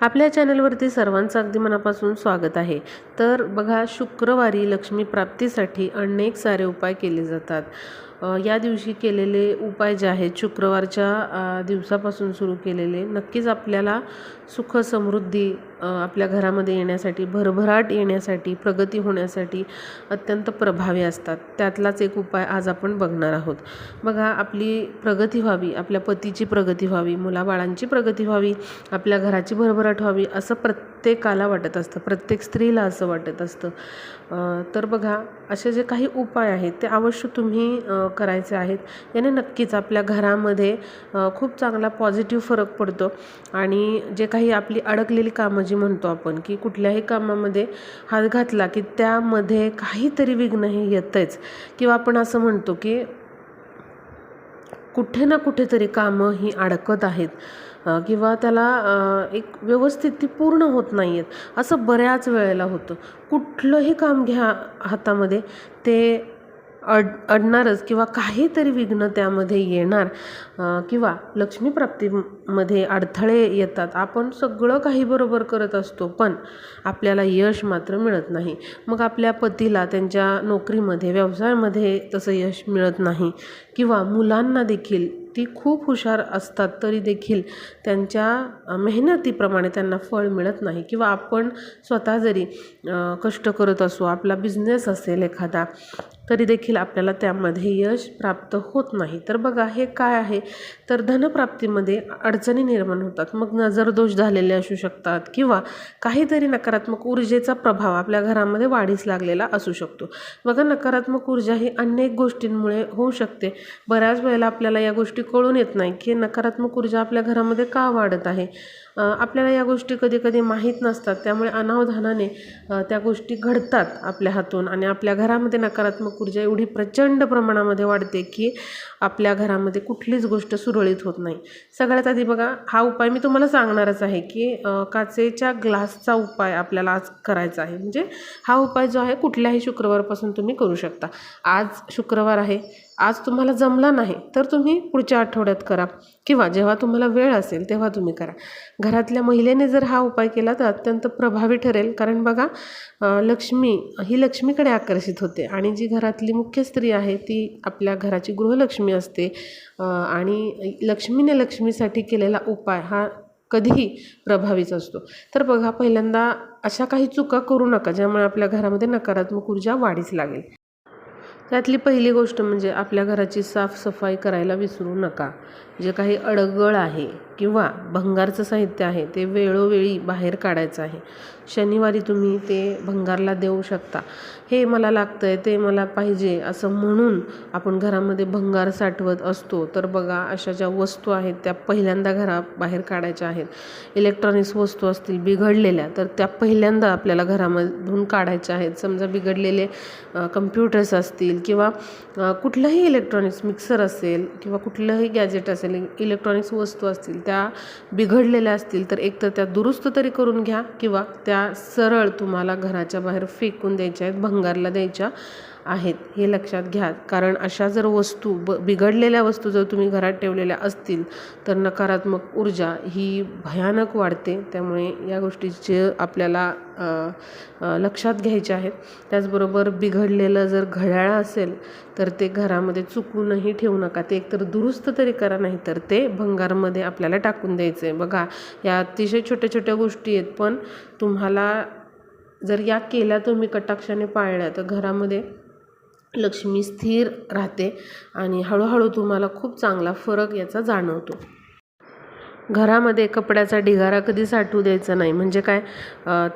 आपल्या चॅनलवरती सर्वांचं अगदी मनापासून स्वागत आहे. तर बघा शुक्रवारी लक्ष्मी प्राप्तीसाठी अनेक सारे उपाय केले जातात. या दिवशी केलेले उपाय जे आहेत शुक्रवारच्या दिवसापासून सुरू केलेले नक्कीच आपल्याला सुख समृद्धी आपल्या घरामध्ये येण्यासाठी भरभराट येण्यासाठी प्रगती होण्यासाठी अत्यंत प्रभावी असतात. त्यातलाच एक उपाय आज आपण बघणार आहोत. बघा आपली प्रगती व्हावी आपल्या पतीची प्रगती व्हावी मुलाबाळांची प्रगती व्हावी आपल्या घराची भरभराट व्हावी असं प्रत्येक प्रत्येकाला वाटत असतं प्रत्येक स्त्रीला असं वाटत असतं. तर बघा असे जे काही उपाय आहेत ते अवश्य तुम्ही करायचे आहेत. याने नक्कीच आपल्या घरामध्ये खूप चांगला पॉझिटिव्ह फरक पडतो. आणि जे काही आपली अडकलेली कामं जी म्हणतो आपण की कुठल्याही कामामध्ये हात घातला की त्यामध्ये काहीतरी विघ्न हे येतंच. किंवा आपण असं म्हणतो की कुठे ना कुठेतरी कामं ही अडकत आहेत. किंवा त्याला एक व्यवस्थित ती पूर्ण होत नाही आहेत असं बऱ्याच वेळेला होतं. कुठलंही काम घ्या हातामध्ये ते अड अडणारच किंवा काहीतरी विघ्न त्यामध्ये येणार किंवा लक्ष्मीप्राप्तीमध्ये अडथळे येतात. आपण सगळं काही बरोबर करत असतो पण आपल्याला यश मात्र मिळत नाही. मग आपल्या पतीला त्यांच्या नोकरीमध्ये व्यवसायामध्ये तसं यश मिळत नाही. किंवा मुलांना देखील ती खूप हुशार असतात तरी देखील त्यांच्या मेहनतीप्रमाणे त्यांना फळ मिळत नाही. किंवा आपण स्वतः जरी कष्ट करत असू आपला बिझनेस असेल एखादा तरी देखील आपल्याला त्यामध्ये यश प्राप्त होत नाही. तर बघा हे काय आहे? तर धनप्राप्तीमध्ये अडचणी निर्माण होतात. मग नजरदोष झालेले असू शकतात किंवा काहीतरी नकारात्मक ऊर्जेचा प्रभाव आपल्या घरामध्ये वाढीस लागलेला असू शकतो. बघा नकारात्मक ऊर्जा ही अनेक गोष्टींमुळे होऊ शकते. बऱ्याच वेळेला आपल्याला या गोष्टी कळून येत नाही की नकारात्मक ऊर्जा आपल्या घरामध्ये का वाढत आहे? आपल्याला या गोष्टी कधी कधी माहीत नसतात. त्यामुळे अनावधानाने त्या गोष्टी घडतात आपल्या हातून आणि आपल्या घरामध्ये नकारात्मक ऊर्जा एवढी प्रचंड प्रमाणामध्ये वाढते की आपल्या घरामध्ये कुठलीच गोष्ट सुरळीत होत नाही. सगळ्यात आधी बघा हा उपाय मी तुम्हाला सांगणारच आहे की काचेच्या ग्लासचा उपाय आपल्याला आज करायचा आहे. म्हणजे हा उपाय जो आहे कुठल्याही शुक्रवारपासून तुम्ही करू शकता. आज शुक्रवार आहे आज तुम्हाला जमला नाही तर तुम्ही पुढच्या आठवड्यात करा. किंवा जेव्हा तुम्हाला वेळ असेल तेव्हा तुम्ही करा. घरातल्या महिलेने जर हा उपाय केला तर अत्यंत प्रभावी ठरेल. कारण बघा लक्ष्मी ही लक्ष्मीकडे आकर्षित होते. आणि जी घरातली मुख्य स्त्री आहे ती आपल्या घराची गृहलक्ष्मी असते. आणि लक्ष्मीने लक्ष्मीसाठी केलेला उपाय हा कधीही प्रभावीच असतो. तर बघा पहिल्यांदा अशा काही चुका करू नका ज्यामुळे आपल्या घरामध्ये नकारात्मक ऊर्जा वाढीच लागेल. त्यातली पहिली गोष्ट म्हणजे आपल्या घराची साफसफाई करायला विसरू नका. जे काही अडगळ आहे किंवा भंगारचं साहित्य आहे ते वेळोवेळी बाहेर काढायचं आहे. शनिवारी तुम्ही ते भंगारला देऊ शकता. हे मला लागतं आहे ते मला पाहिजे असं म्हणून आपण घरामध्ये भंगार साठवत असतो. तर बघा अशा ज्या वस्तू आहेत त्या पहिल्यांदा घराबाहेर काढायच्या आहेत. इलेक्ट्रॉनिक्स वस्तू असतील बिघडलेल्या तर त्या पहिल्यांदा आपल्याला घरामधून काढायच्या आहेत. समजा बिघडलेले कम्प्युटर्स असतील किंवा कुठलंही इलेक्ट्रॉनिक्स मिक्सर असेल किंवा कुठलंही गॅजेट असेल इलेक्ट्रॉनिक्स वस्तू असतील त्या बिघडलेल्या असतील तर एकतर त्या दुरुस्त तरी करून घ्या किंवा त्या सरळ तुम्हाला घराच्या बाहेर फेकून द्यायच्या आहेत भंगारला द्यायच्या. आहेत हे लक्षात घ्या. कारण अशा जर वस्तू ब बिघडलेल्या वस्तू जर तुम्ही घरात ठेवलेल्या असतील तर नकारात्मक ऊर्जा ही भयानक वाढते. त्यामुळे या गोष्टीचे आपल्याला लक्षात घ्यायचे आहेत. त्याचबरोबर बिघडलेलं जर घड्याळ असेल तर ते घरामध्ये चुकूनही ठेवू नका. ते एकतर दुरुस्त तरी करा नाही तर ते भंगारमध्ये आपल्याला टाकून द्यायचं. आहे बघा या अतिशय छोट्या छोट्या गोष्टी आहेत पण तुम्हाला जर या केल्या तुम्ही कटाक्षाने पाळल्या तर घरामध्ये लक्ष्मी स्थिर राहते आणि हळूहळू तुम्हाला खूप चांगला फरक याचा जाणवतो. घरामध्ये कपड्याचा ढिगारा कधी साठवू द्यायचा नाही. म्हणजे काय?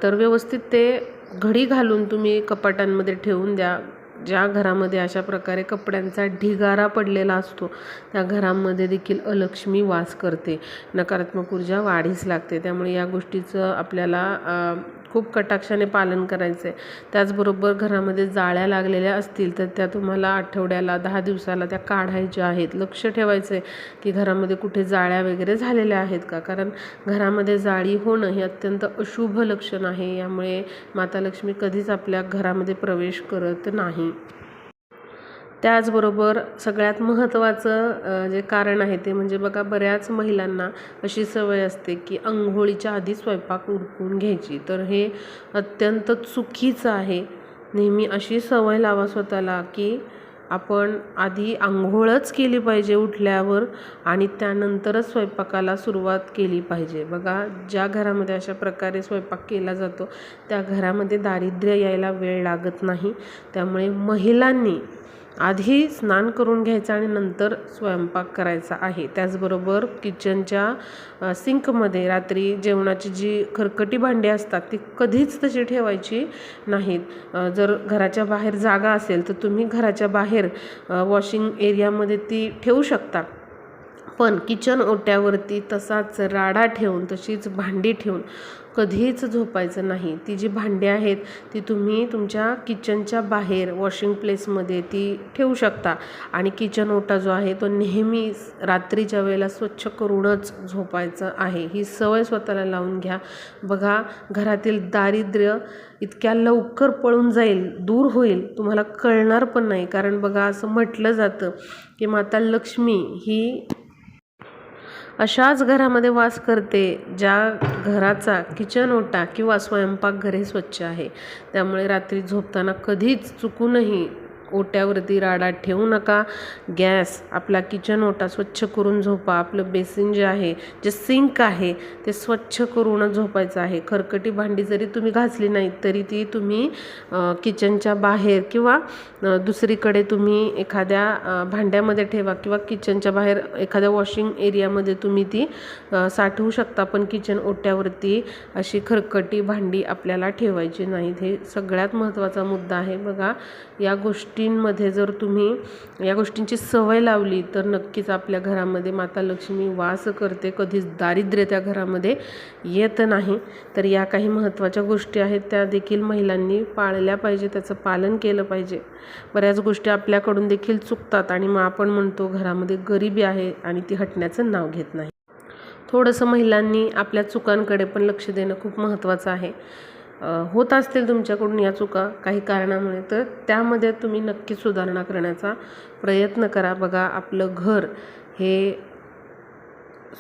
तर व्यवस्थित ते घडी घालून तुम्ही कपाटांमध्ये ठेवून द्या. ज्या घरामध्ये अशा प्रकारे कपड्यांचा ढिगारा पडलेला असतो त्या घरामध्ये देखील अलक्ष्मी वास करते. नकारात्मक ऊर्जा वाढीस लागते. त्यामुळे या गोष्टीचं आपल्याला खूप कटाक्षाने पालन करायचं. आहे त्याचबरोबर घरामध्ये जाळ्या लागलेल्या असतील तर त्या तुम्हाला आठवड्याला दहा दिवसाला त्या काढायच्या आहेत. लक्ष ठेवायचं आहे की घरामध्ये कुठे जाळ्या वगैरे झालेल्या आहेत का? कारण घरामध्ये जाळी होणं हे अत्यंत अशुभ लक्षण आहे. यामुळे माता लक्ष्मी कधीच आपल्या घरामध्ये प्रवेश करत नाही. त्याचबरोबर सगळ्यात महत्त्वाचं जे कारण आहे ते म्हणजे बघा बऱ्याच महिलांना अशी सवय असते की अंघोळीच्या आधी स्वयंपाक उरकून घ्यायची. तर हे अत्यंत चुकीचं आहे. नेहमी अशी सवय लावा स्वतःला की आपण आधी आंघोळच केली पाहिजे उठल्यावर आणि त्यानंतरच स्वयंपाकाला सुरुवात केली पाहिजे. बघा ज्या घरामध्ये अशा प्रकारे स्वयंपाक केला जातो त्या घरामध्ये दारिद्र्य यायला वेळ लागत नाही. त्यामुळे महिलांनी आधी स्नान करून घ्यायचं आणि नंतर स्वयंपाक करायचा आहे. त्याचबरोबर किचनच्या सिंकमध्ये रात्री जेवणाची जी खरकटी भांडी असतात ती कधीच तशी ठेवायची नाहीत. जर घराच्या बाहेर जागा असेल तर तुम्ही घराच्या बाहेर वॉशिंग एरियामध्ये ती ठेवू शकता. पण किचन ओट्यावरती तसाच राडा ठेवून तशीच भांडी ठेवून कधीच झोपायचं नाही. ती जी भांडी आहेत ती तुम्ही तुमच्या किचनच्या बाहेर वॉशिंग प्लेसमध्ये ती ठेवू शकता. आणि किचन ओटा जो आहे तो नेहमी रात्रीच्या वेळेला स्वच्छ करूनच झोपायचं आहे. ही सवय स्वतःला लावून घ्या. बघा घरातील दारिद्र्य इतक्या लवकर पळून जाईल दूर होईल तुम्हाला कळणार पण नाही. कारण बघा असं म्हटलं जातं की माता लक्ष्मी ही अशाच घरामध्ये वास करते ज्या घराचा किचन ओटा किंवा स्वयंपाकघर हे स्वच्छ आहे. त्यामुळे रात्री झोपताना कधीच चुकूनही ओट्यावरती राडा ठेवू नका. गॅस आपला किचन ओटा स्वच्छ करून झोपा. आपलं बेसिन जे आहे जे सिंक आहे ते स्वच्छ करूनच झोपायचं आहे. खरकटी भांडी जरी तुम्ही घासली नाहीत तरी ती तुम्ही किचनच्या बाहेर किंवा दुसरीकडे तुम्ही एखाद्या भांड्यामध्ये ठेवा किंवा किचनच्या बाहेर एखाद्या वॉशिंग एरियामध्ये तुम्ही ती साठवू शकता. पण किचन ओट्यावरती अशी खरकटी भांडी आपल्याला ठेवायची नाहीत. हे सगळ्यात महत्त्वाचा मुद्दा आहे. बघा या गोष्टींमध्ये जर तुम्ही या गोष्टींची सवय लावली तर नक्कीच आपल्या घरामध्ये माता लक्ष्मी वास करते. कधीच दारिद्र्य त्या घरामध्ये येत नाही. तर या काही महत्त्वाच्या गोष्टी आहेत त्या देखील महिलांनी पाळल्या पाहिजे त्याचं पालन केलं पाहिजे. बऱ्याच गोष्टी आपल्याकडून देखील चुकतात आणि मग आपण म्हणतो घरामध्ये गरिबी आहे आणि ती हटण्याचं नाव घेत नाही. थोडंसं महिलांनी आपल्या चुकांकडे पण लक्ष देणं खूप महत्त्वाचं आहे. होत असतील तुमच्याकडून या चुका काही कारणामुळे तर त्यामध्ये तुम्ही नक्कीच सुधारणा करण्याचा प्रयत्न करा. बघा आपलं घर हे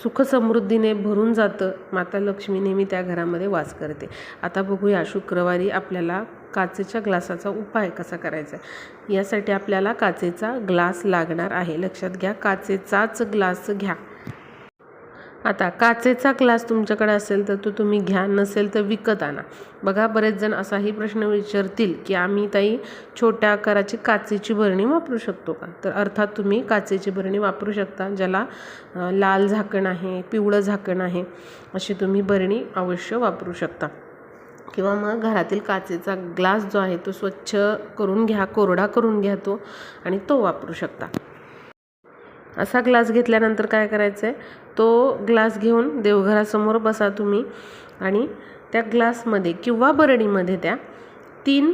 सुखसमृद्धीने भरून जातं. माता लक्ष्मी नेहमी त्या घरामध्ये वास करते. आता बघूया शुक्रवारी आपल्याला काचेच्या ग्लासाचा उपाय कसा करायचा? आहे यासाठी आपल्याला काचेचा ग्लास लागणार आहे. लक्षात घ्या काचेचाच ग्लास घ्या. आता काचेचा ग्लास तुमच्याकडे असेल तर तो तुम्ही घ्या नसेल तर विकत आणा. बघा बरेच जण असाही प्रश्न विचारतील की आम्ही ताई छोट्या आकाराची काचेची बरणी वापरू शकतो का? तर अर्थात तुम्ही काचेची बरणी वापरू शकता ज्याला लाल झाकण आहे पिवळं झाकण आहे अशी तुम्ही बरणी अवश्य वापरू शकता. किंवा मग घरातील काचेचा ग्लास जो आहे तो स्वच्छ करून घ्या कोरडा करून घ्या तो आणि तो वापरू शकता. असा ग्लास घेतल्यानंतर काय करायचं आहे तो ग्लास घेऊन देवघरासमोर बसा तुम्ही. आणि त्या ग्लासमध्ये किंवा बरणीमध्ये त्या तीन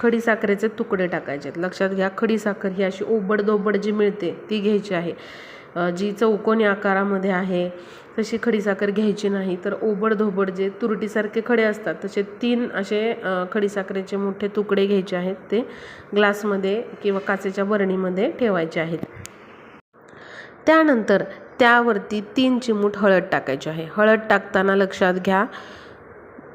खडीसाखरेचे तुकडे टाकायचे आहेत लक्षात घ्या खडीसाखर ही अशी ओबडदोबड जी मिळते ती घ्यायची आहे. जी चौकोनी आकारामध्ये आहे तशी खडीसाखर घ्यायची नाही तर ओबडधोबड जे तुरटीसारखे खडे असतात तसे तीन असे खडीसाखरेचे मोठे तुकडे घ्यायचे आहेत ते ग्लासमध्ये किंवा काचेच्या बरणीमध्ये ठेवायचे आहेत. त्यानंतर त्यावरती तीन चिमूट हळद टाकायची आहे. हळद टाकताना लक्षात घ्या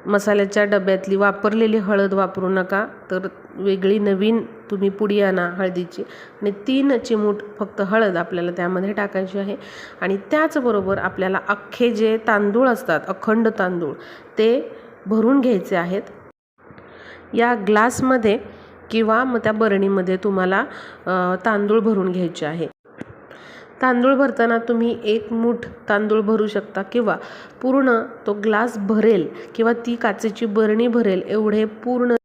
मसाल्याच्या डब्यातली वापरलेली हळद वापरू नका तर वेगळी नवीन तुम्ही पुडी आणा हळदीची. आणि तीन चिमूट फक्त हळद आपल्याला त्यामध्ये टाकायची आहे. आणि त्याचबरोबर आपल्याला अख्खे जे तांदूळ असतात अखंड तांदूळ ते भरून घ्यायचे आहेत. या ग्लासमध्ये किंवा मग त्या बरणीमध्ये तुम्हाला तांदूळ भरून घ्यायचे आहे. तांदूळ भरताना तुम्ही एक मूठ तांदूळ भरू शकता किंवा पूर्ण तो ग्लास भरेल किंवा ती काचेची बरणी भरेल एवढे पूर्ण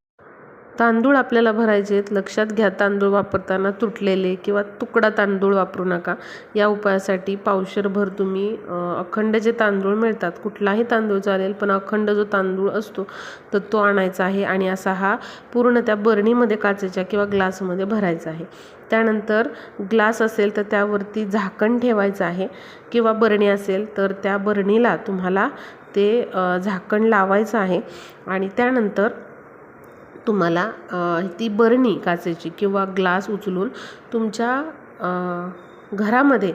तांदूळ आपल्याला भरायचे आहेत लक्षात घ्या तांदूळ वापरताना तुटलेले किंवा तुकडा तांदूळ वापरू नका. या उपायासाठी पावशरभर तुम्ही अखंड जे तांदूळ मिळतात कुठलाही तांदूळ चालेल पण अखंड जो तांदूळ असतो तर तो आणायचा आहे आणि असा हा पूर्ण त्या बरणीमध्ये काचेच्या किंवा ग्लासमध्ये भरायचा आहे. त्यानंतर ग्लास असेल तर त्यावरती झाकण ठेवायचं आहे किंवा बरणी असेल तर त्या बरणीला तुम्हाला ते झाकण लावायचं आहे. आणि त्यानंतर तुम्हाला ती बरणी काचेची किंवा ग्लास उचलून तुमच्या घरामध्ये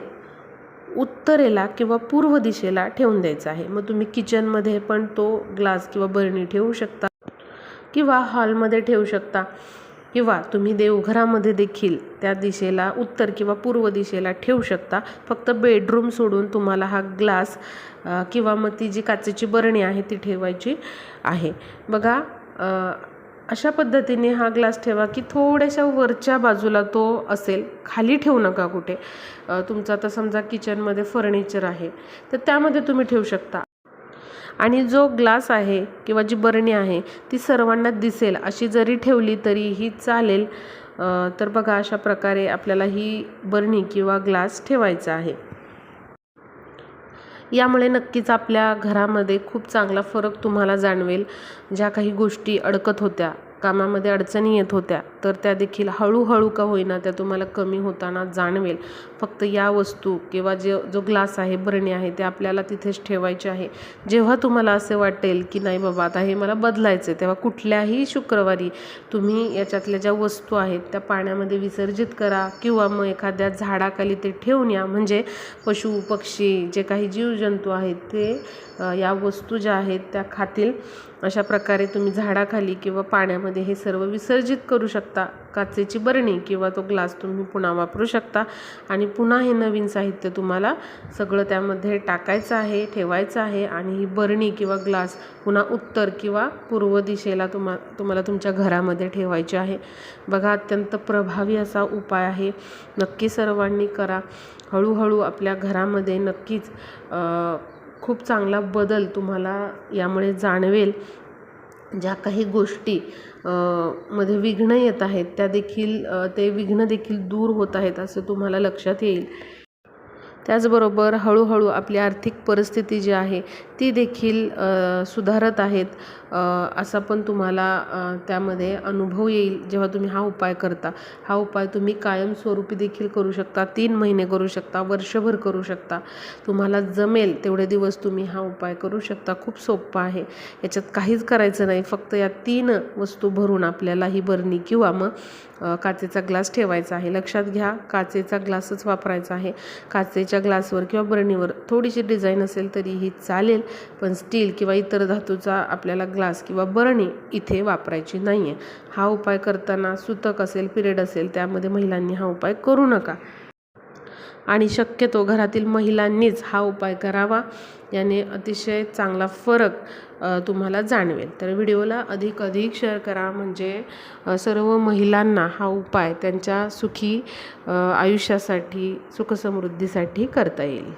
उत्तरेला किंवा पूर्व दिशेला ठेवून द्यायचा आहे. मग तुम्ही किचनमध्ये पण तो ग्लास किंवा बरणी ठेवू शकता किंवा हॉलमध्ये ठेवू शकता किंवा तुम्ही देवघरामध्ये देखील त्या दिशेला उत्तर किंवा पूर्व दिशेला ठेवू शकता. फक्त बेडरूम सोडून तुम्हाला हा ग्लास किंवा मग ती जी काचेची बरणी आहे ती ठेवायची आहे. बघा अशा पद्धतीने हा ग्लास ठेवा की थोड्याशा वरच्या बाजूला तो असेल. खाली ठेवू नका कुठे. तुमचा तुमचं आता समजा किचनमध्ये फर्निचर आहे तर त्यामध्ये तुम्ही ठेवू शकता. आणि जो ग्लास आहे किंवा जी बरणी आहे ती सर्वांना दिसेल. अशी जरी ठेवली तरीही चालेल. तर बघा अशा प्रकारे आपल्याला ही बरणी किंवा ग्लास ठेवायचा आहे. यामुळे नक्कीच आपल्या घरामध्ये खूप चांगला फरक तुम्हाला जाणवेल. ज्या काही गोष्टी अडकत होत्या कामामध्ये अडचणी येत होत्या तर त्या देखील हळूहळू का होईना त्या तुम्हाला कमी होताना जाणवेल. फक्त या वस्तू किंवा जे जो ग्लास आहे बरणी आहे ते आपल्याला तिथेच ठेवायचे आहे. जेव्हा तुम्हाला असे वाटेल की नाही बाबा आता हे मला बदलायचं आहे तेव्हा कुठल्याही शुक्रवारी तुम्ही याच्यातल्या ज्या वस्तू आहेत त्या पाण्यामध्ये विसर्जित करा किंवा मग एखाद्या झाडाखाली ते ठेवून या. म्हणजे पशु पक्षी जे काही जीवजंतू आहेत ते या वस्तू ज्या आहेत त्या खातील. अशा प्रकारे तुम्ही झाडाखाली किंवा पाण्यामध्ये हे सर्व विसर्जित करू शकता. काचेची बरणी किंवा तो ग्लास तुम्ही पुन्हा वापरू शकता. आणि पुन्हा हे नवीन साहित्य तुम्हाला सगळं त्यामध्ये टाकायचं आहे ठेवायचं आहे आणि ही बरणी किंवा ग्लास पुन्हा उत्तर किंवा पूर्व दिशेला तुम्हा तुम्हाला तुमच्या घरामध्ये ठेवायची आहे. बघा अत्यंत प्रभावी असा उपाय आहे. नक्की सर्वांनी करा. हळूहळू आपल्या घरामध्ये नक्कीच खूप चांगला बदल तुम्हाला यामुळे जाणवेल. ज्या काही गोष्टी मध्ये विघ्न येत आहेत त्या देखील ते विघ्न देखील दूर होत आहेत असं तुम्हाला लक्षात येईल. त्याचबरोबर हळूहळू आपली आर्थिक परिस्थिती जी आहे ती देखील सुधारत आहेत. असा पण तुम्हाला त्यामध्ये अनुभव येईल जेव्हा तुम्ही हा उपाय करता. हा उपाय तुम्ही कायमस्वरूपी देखील करू शकता. तीन महिने करू शकता वर्षभर करू शकता. तुम्हाला जमेल तेवढे दिवस तुम्ही हा उपाय करू शकता. खूप सोप्पा आहे. याच्यात काहीच करायचं नाही. फक्त या तीन वस्तू भरून आपल्याला ही बरणी किंवा मग काचेचा ग्लास ठेवायचा आहे. लक्षात घ्या काचेचा ग्लासच वापरायचा आहे. काचेच्या ग्लासवर किंवा बरणीवर थोडीशी डिझाईन असेल तरीही चालेल. पण स्टील किंवा इतर धातूचा आपल्याला ग्लास किंवा बरणी इथे वापरायची नाही आहे हा उपाय करताना सुतक असेल पिरियड असेल त्यामध्ये महिलांनी हा उपाय करू नका. आणि शक्यतो घरातील महिलांनीच हा उपाय करावा याने अतिशय चांगला फरक तुम्हाला जाणवेल. तर व्हिडिओला अधिक अधिक शेअर करा म्हणजे सर्व महिलांना हा उपाय त्यांच्या सुखी आयुष्यासाठी सुखसमृद्धीसाठी करता येईल.